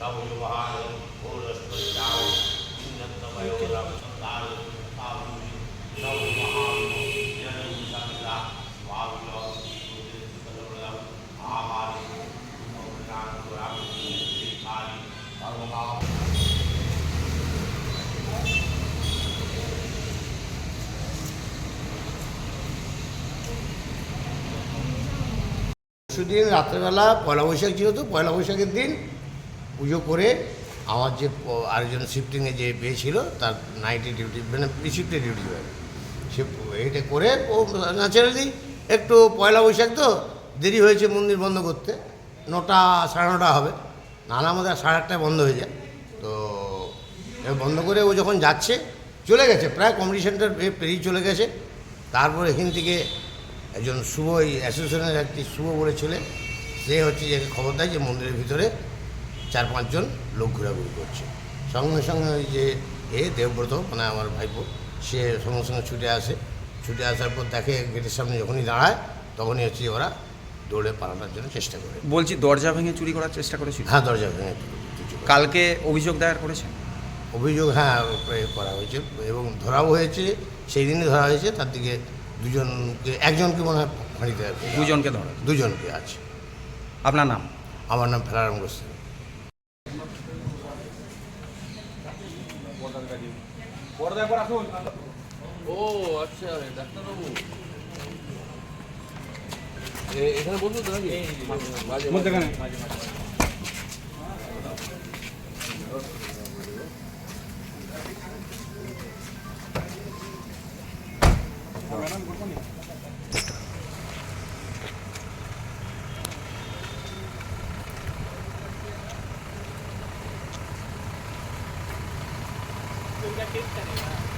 தவுள் வாழும் ஓரஸ்வரி தாவும் சின்னத்தமயோரம் தாழும் தாவுள் தவுள் மகாவும் இரண்டும் சமிதா வாவுளம் திருத்தலம் ஆமாலும் நான்கு ராமத்தில் காலி பருவமாகும் পরশুদিন রাত্রেবেলা পয়লা বৈশাখ ছিল তো পয়লা বৈশাখের দিন পুজো করে আমার যে আরেকজন শিফটিংয়ে যে বিয়ে ছিল, তার নাইটে ডিউটি মানে শিফটে ডিউটি হয় সে এটা করে ও ন্যাচারালি একটু পয়লা বৈশাখ তো, দেরি হয়েছে মন্দির বন্ধ করতে। নটা, সাড়ে নটা হবে। নাহলে আমাদের সাড়ে আটটায় বন্ধ হয়ে যায়। তো বন্ধ করে ও যখন যাচ্ছে, চলে গেছে। প্রায় কম্পিটিশনটার পেরিয়ে চলে গেছে। তারপর এখান থেকে একজন শুভ, এই অ্যাসোসিয়েশনের একটি শুভ বলে ছেলে, সে হচ্ছে যে খবর দেয় যে মন্দিরের ভিতরে চার পাঁচজন লোক ঘোরাঘুরি করছে। সঙ্গে সঙ্গে ওই যে এ দেবব্রত মানে আমার ভাইপো সে সঙ্গে সঙ্গে ছুটে আসে। ছুটে আসার পর দেখে গেটের সামনে যখনই দাঁড়ায় তখনই হচ্ছে ওরা দৌড়ে পালানোর জন্য চেষ্টা করে। বলছি দরজা ভেঙে চুরি করার চেষ্টা করেছিল? হ্যাঁ দরজা ভেঙে কালকে অভিযোগ দায়ের করেছেন? অভিযোগ হ্যাঁ করা হয়েছে এবং ধরাও হয়েছে। সেই দিনই ধরা হয়েছে তার দিকে দুজনকে একজনকে মনে হয় ফাঁড়িতে দুজনকে ধরা। দুজনকে আছে। আপনার নাম? আমার নাম ফেলারাম গোস্বামী। পর্দা করে আসুন ও আচ্ছা ডাক্তারবাবু। এখানে বসুন তো নাকি মাঝে মাঝে মাঝে が蹴ったら